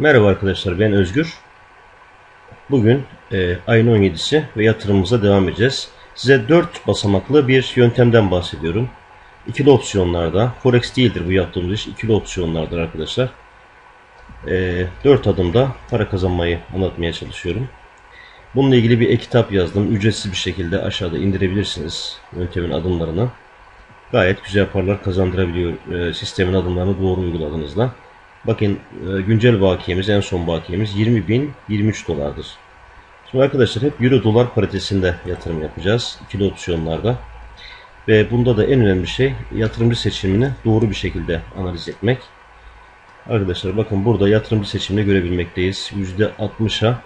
Merhaba arkadaşlar ben Özgür. Bugün e, ayın 17'si ve yatırımımıza devam edeceğiz. Size 4 basamaklı bir yöntemden bahsediyorum. İkili opsiyonlarda, forex değildir bu yaptığımız iş, ikili opsiyonlardır arkadaşlar. E, 4 adımda para kazanmayı anlatmaya çalışıyorum. Bununla ilgili bir e-kitap yazdım. Ücretsiz bir şekilde aşağıda indirebilirsiniz yöntemin adımlarını. Gayet güzel paralar kazandırabiliyor e, sistemin adımlarını doğru uyguladığınızda. Bakın e, güncel bakiyemiz en son bakiyemiz 20.023 dolardır. Şimdi arkadaşlar hep euro dolar paritesinde yatırım yapacağız. ikili opsiyonlarda. Ve bunda da en önemli şey yatırımcı seçimini doğru bir şekilde analiz etmek. Arkadaşlar bakın burada yatırımcı seçimini görebilmekteyiz. %60'a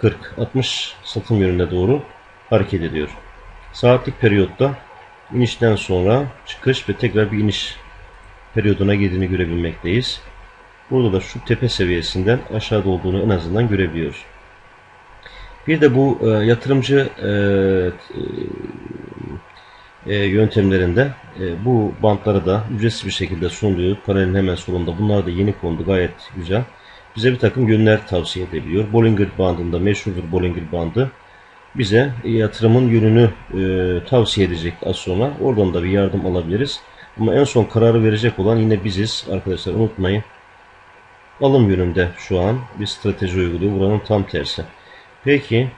40, 60 satım yönüne doğru hareket ediyor. Saatlik periyotta inişten sonra çıkış ve tekrar bir iniş periyoduna girdiğini görebilmekteyiz. Burada da şu tepe seviyesinden aşağıda olduğunu en azından görebiliyoruz. Bir de bu e, yatırımcı e, e, yöntemlerinde e, bu bantları da ücretsiz bir şekilde sunuluyor. Panelin hemen solunda. Bunlar da yeni kondu. Gayet güzel. Bize bir takım yönler tavsiye edebiliyor. Bollinger bandında meşhurdur Bollinger bandı. Bize yatırımın yönünü e, tavsiye edecek az sonra. Oradan da bir yardım alabiliriz. Ama en son kararı verecek olan yine biziz. Arkadaşlar unutmayın alım yönünde şu an bir strateji uyguluyor. Buranın tam tersi. Peki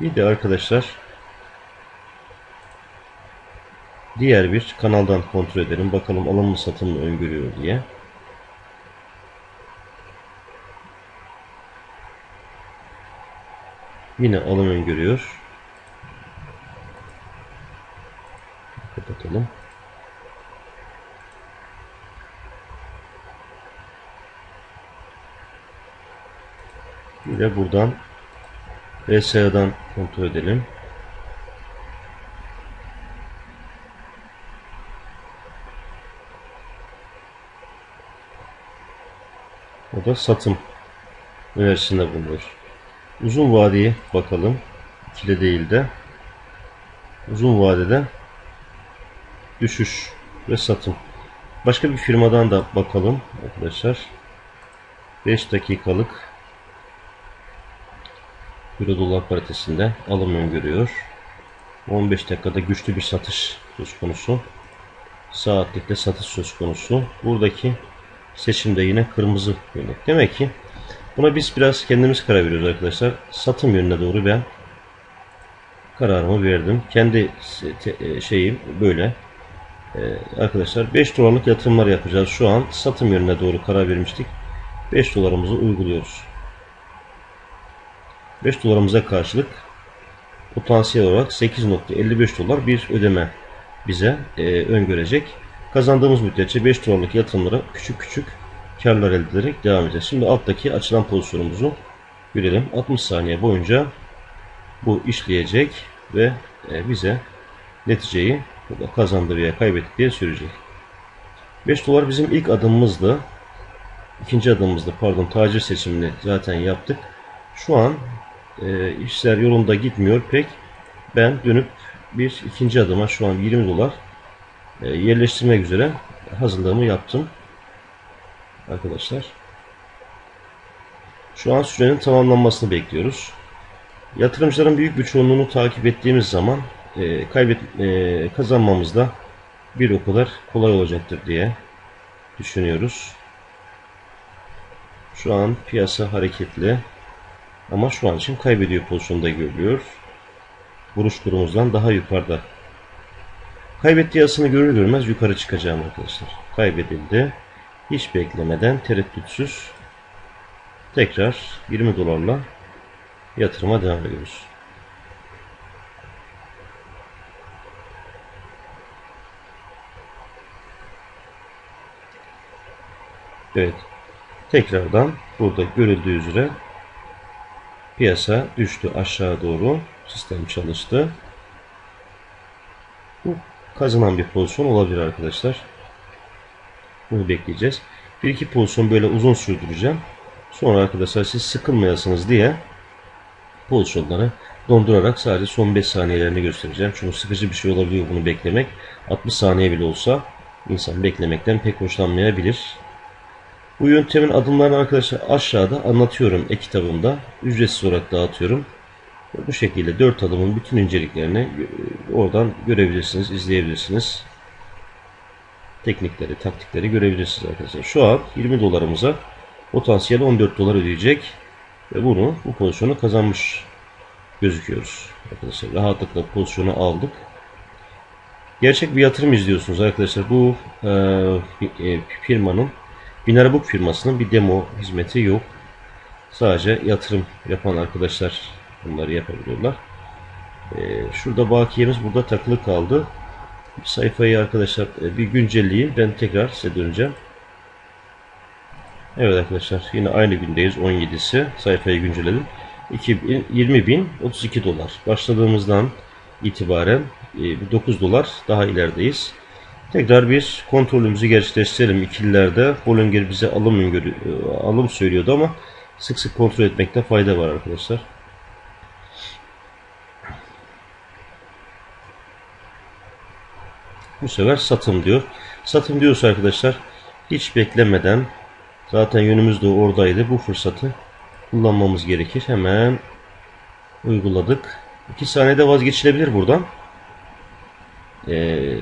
bir de arkadaşlar diğer bir kanaldan kontrol edelim. Bakalım alım mı satım mı öngörüyor diye. Yine alım öngörüyor. Kapatalım. De buradan RSA'dan kontrol edelim. O da satım önerisinde bulunuyor. Uzun vadeye bakalım. İkili değil de uzun vadede düşüş ve satım. Başka bir firmadan da bakalım arkadaşlar. 5 dakikalık Euro dolar paritesinde alım öngörüyor. 15 dakikada güçlü bir satış söz konusu. Saatlikte satış söz konusu. Buradaki seçimde yine kırmızı yönelik. Demek ki buna biz biraz kendimiz karar veriyoruz arkadaşlar. Satım yönüne doğru ben kararımı verdim. Kendi e, şeyim böyle. Ee, arkadaşlar 5 dolarlık yatırımlar yapacağız. Şu an satım yönüne doğru karar vermiştik. 5 dolarımızı uyguluyoruz. 5 dolarımıza karşılık potansiyel olarak 8.55 dolar bir ödeme bize e, öngörecek. Kazandığımız müddetçe 5 dolarlık yatırımlara küçük küçük karlar elde ederek devam edeceğiz. Şimdi alttaki açılan pozisyonumuzu görelim. 60 saniye boyunca bu işleyecek ve e, bize neticeyi kazandı veya kaybetti diye sürecek. 5 dolar bizim ilk adımımızdı. İkinci adımımızda pardon tacir seçimini zaten yaptık. Şu an e, işler yolunda gitmiyor pek. Ben dönüp bir ikinci adıma şu an 20 dolar e, yerleştirmek üzere hazırlığımı yaptım. Arkadaşlar. Şu an sürenin tamamlanmasını bekliyoruz. Yatırımcıların büyük bir çoğunluğunu takip ettiğimiz zaman e, kaybet e, kazanmamız da bir o kadar kolay olacaktır diye düşünüyoruz. Şu an piyasa hareketli. Ama şu an için kaybediyor pozisyonda görülüyor. Vuruş kurumuzdan daha yukarıda. Kaybettiği asını görür görmez yukarı çıkacağım arkadaşlar. Kaybedildi. Hiç beklemeden tereddütsüz tekrar 20 dolarla yatırıma devam ediyoruz. Evet. Tekrardan burada görüldüğü üzere Piyasa düştü aşağı doğru. Sistem çalıştı. Bu kazanan bir pozisyon olabilir arkadaşlar. Bunu bekleyeceğiz. Bir iki pozisyon böyle uzun sürdüreceğim. Sonra arkadaşlar siz sıkılmayasınız diye pozisyonları dondurarak sadece son 5 saniyelerini göstereceğim. Çünkü sıkıcı bir şey olabiliyor bunu beklemek. 60 saniye bile olsa insan beklemekten pek hoşlanmayabilir. Bu yöntemin adımlarını arkadaşlar aşağıda anlatıyorum e-kitabımda. Ücretsiz olarak dağıtıyorum. Bu şekilde 4 adımın bütün inceliklerini e, oradan görebilirsiniz, izleyebilirsiniz. Teknikleri, taktikleri görebilirsiniz arkadaşlar. Şu an 20 dolarımıza potansiyel 14 dolar ödeyecek ve bunu bu pozisyonu kazanmış gözüküyoruz. Arkadaşlar rahatlıkla pozisyonu aldık. Gerçek bir yatırım izliyorsunuz arkadaşlar. Bu e, e, firmanın Binary firmasının bir demo hizmeti yok. Sadece yatırım yapan arkadaşlar bunları yapabiliyorlar. E, şurada bakiyemiz burada takılı kaldı. Sayfayı arkadaşlar e, bir güncelleyeyim. Ben tekrar size döneceğim. Evet arkadaşlar yine aynı gündeyiz 17'si. Sayfayı güncelledim. 20.032 dolar. Başladığımızdan itibaren 9 e, dolar daha ilerideyiz. Tekrar bir kontrolümüzü gerçekleştirelim. İkililerde Bollinger bize alım, e, alım söylüyordu ama sık sık kontrol etmekte fayda var arkadaşlar. Bu sefer satım diyor. Satım diyorsa arkadaşlar hiç beklemeden zaten yönümüz de oradaydı. Bu fırsatı kullanmamız gerekir. Hemen uyguladık. 2 saniyede vazgeçilebilir buradan. Ee,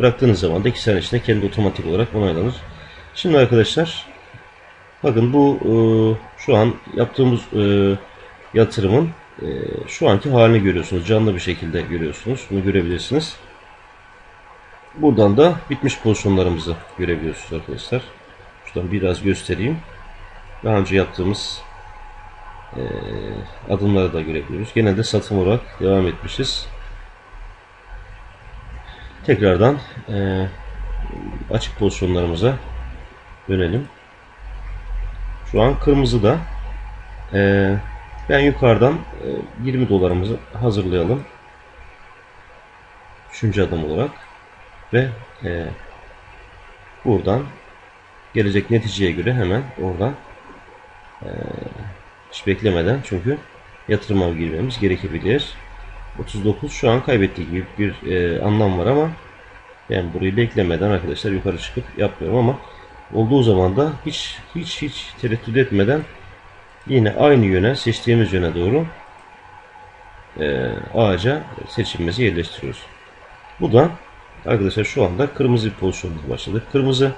bıraktığınız zaman da 2 saniye içinde kendi otomatik olarak onaylanır. Şimdi arkadaşlar bakın bu e, şu an yaptığımız e, yatırımın e, şu anki halini görüyorsunuz. Canlı bir şekilde görüyorsunuz. Bunu görebilirsiniz. Buradan da bitmiş pozisyonlarımızı görebiliyorsunuz arkadaşlar. Şuradan biraz göstereyim. Daha önce yaptığımız e, adımları da görebiliyoruz. Genelde satım olarak devam etmişiz. Tekrardan e, açık pozisyonlarımıza dönelim. Şu an kırmızı da e, ben yukarıdan e, 20 dolarımızı hazırlayalım. Üçüncü adım olarak ve e, buradan gelecek neticeye göre hemen oradan e, hiç beklemeden çünkü yatırıma girmemiz gerekebilir. 39 şu an kaybettiği gibi bir e, anlam var ama ben burayı beklemeden arkadaşlar yukarı çıkıp yapmıyorum ama olduğu zaman da hiç hiç hiç tereddüt etmeden yine aynı yöne seçtiğimiz yöne doğru e, ağaca seçimimizi yerleştiriyoruz. Bu da arkadaşlar şu anda kırmızı bir pozisyonda başladık. Kırmızı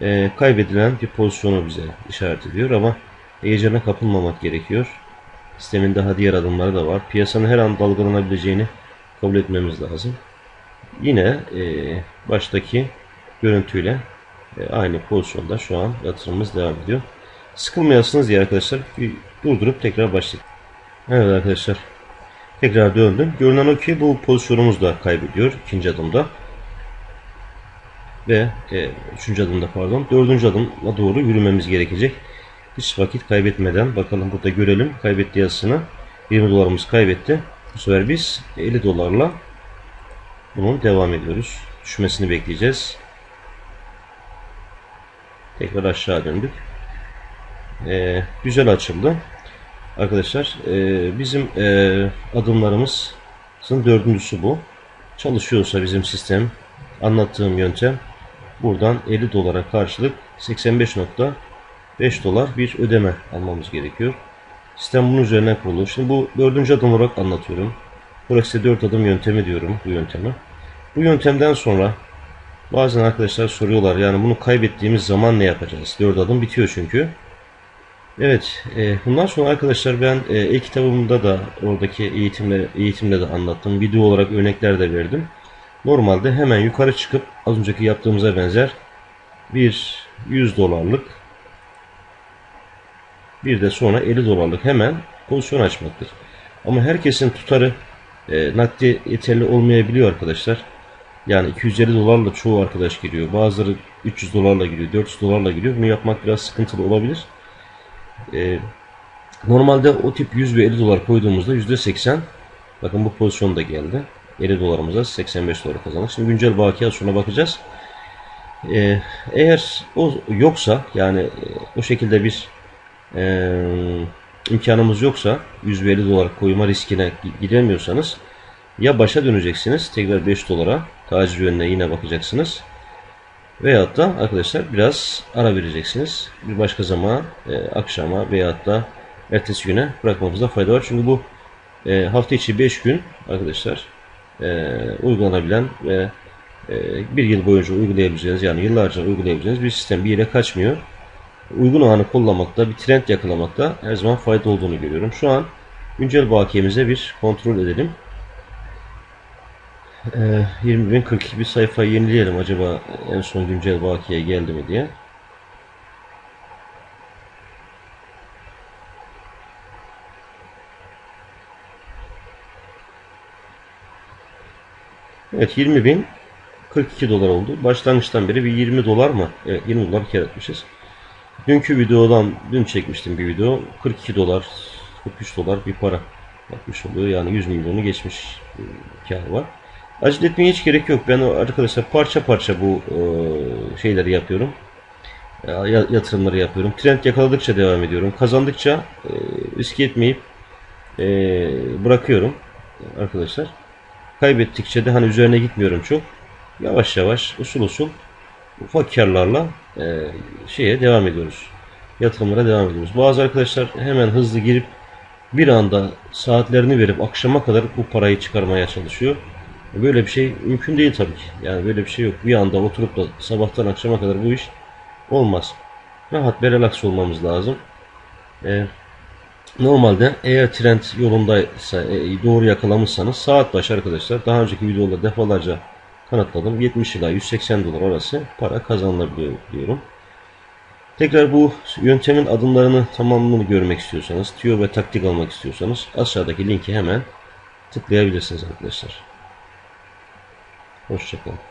e, kaybedilen bir pozisyonu bize işaret ediyor ama heyecana kapılmamak gerekiyor. Sistemin daha diğer adımları da var. Piyasanın her an dalgalanabileceğini kabul etmemiz lazım. Yine e, baştaki görüntüyle e, aynı pozisyonda şu an yatırımımız devam ediyor. Sıkılmayasınız diye arkadaşlar bir durdurup tekrar başlayalım. Evet arkadaşlar tekrar döndüm. Görünen o ki bu pozisyonumuz da kaybediyor ikinci adımda. Ve e, üçüncü adımda pardon dördüncü adıma doğru yürümemiz gerekecek. Hiç vakit kaybetmeden bakalım burada görelim kaybetti yazısını. 20 dolarımız kaybetti. Bu sefer biz 50 dolarla bunun devam ediyoruz. Düşmesini bekleyeceğiz. Tekrar aşağı döndük. Ee, güzel açıldı. Arkadaşlar e, bizim e, adımlarımızın dördüncüsü bu. Çalışıyorsa bizim sistem anlattığım yöntem buradan 50 dolara karşılık 85 nokta 5 dolar bir ödeme almamız gerekiyor. Sistem bunun üzerine kurulu. Şimdi bu dördüncü adım olarak anlatıyorum. Burası 4 adım yöntemi diyorum bu yöntemi. Bu yöntemden sonra bazen arkadaşlar soruyorlar yani bunu kaybettiğimiz zaman ne yapacağız? 4 adım bitiyor çünkü. Evet, e, bundan sonra arkadaşlar ben e, e-kitabımda da oradaki eğitimle eğitimde de anlattım. Video olarak örnekler de verdim. Normalde hemen yukarı çıkıp az önceki yaptığımıza benzer bir 100 dolarlık bir de sonra 50 dolarlık hemen pozisyon açmaktır. Ama herkesin tutarı e, nakdi yeterli olmayabiliyor arkadaşlar. Yani 250 dolarla çoğu arkadaş giriyor. Bazıları 300 dolarla giriyor, 400 dolarla giriyor. Bunu yapmak biraz sıkıntılı olabilir. E, normalde o tip 100 ve 50 dolar koyduğumuzda %80 bakın bu pozisyon da geldi. 50 dolarımıza 85 dolar kazandık. Şimdi güncel bakiyat şuna bakacağız. Ee, eğer o yoksa yani e, o şekilde bir e, imkanımız yoksa 150 dolar koyma riskine gidemiyorsanız ya başa döneceksiniz tekrar 5 dolara tacir yönüne yine bakacaksınız Veyahut da arkadaşlar biraz ara vereceksiniz. Bir başka zaman e, akşama veyahut da ertesi güne bırakmamızda fayda var. Çünkü bu e, hafta içi 5 gün arkadaşlar e, uygulanabilen ve e, bir yıl boyunca uygulayabileceğiniz yani yıllarca uygulayabileceğiniz bir sistem bir yere kaçmıyor. Uygun anı kullanmakta, bir trend yakalamakta her zaman fayda olduğunu görüyorum. Şu an güncel bakiyemize bir kontrol edelim. E, 20.042 bir sayfayı yenileyelim acaba en son güncel bakiye geldi mi diye. Evet 20 bin 42 dolar oldu. Başlangıçtan beri bir 20 dolar mı? Evet 20 dolar kar etmişiz. Dünkü videodan dün çekmiştim bir video. 42 dolar 43 dolar bir para yapmış oluyor. Yani 100 milyonu geçmiş e, kar var. Acele etmeye hiç gerek yok. Ben arkadaşlar parça parça bu e, şeyleri yapıyorum. Yatırımları yapıyorum. Trend yakaladıkça devam ediyorum. Kazandıkça e, risk etmeyip bırakıyorum arkadaşlar. Kaybettikçe de hani üzerine gitmiyorum çok. Yavaş yavaş usul usul ufak karlarla e, şeye devam ediyoruz. Yatırımlara devam ediyoruz. Bazı arkadaşlar hemen hızlı girip bir anda saatlerini verip akşama kadar bu parayı çıkarmaya çalışıyor. Böyle bir şey mümkün değil tabii ki. Yani böyle bir şey yok. Bir anda oturup da sabahtan akşama kadar bu iş olmaz. Rahat ve relax olmamız lazım. Ee, Normalde eğer trend yolundaysa e, doğru yakalamışsanız saat başı arkadaşlar daha önceki videoda defalarca kanıtladım 70 ila 180 dolar arası para kazanılabiliyor diyorum. Tekrar bu yöntemin adımlarını tamamını görmek istiyorsanız, tüyo ve taktik almak istiyorsanız aşağıdaki linki hemen tıklayabilirsiniz arkadaşlar. Hoşçakalın.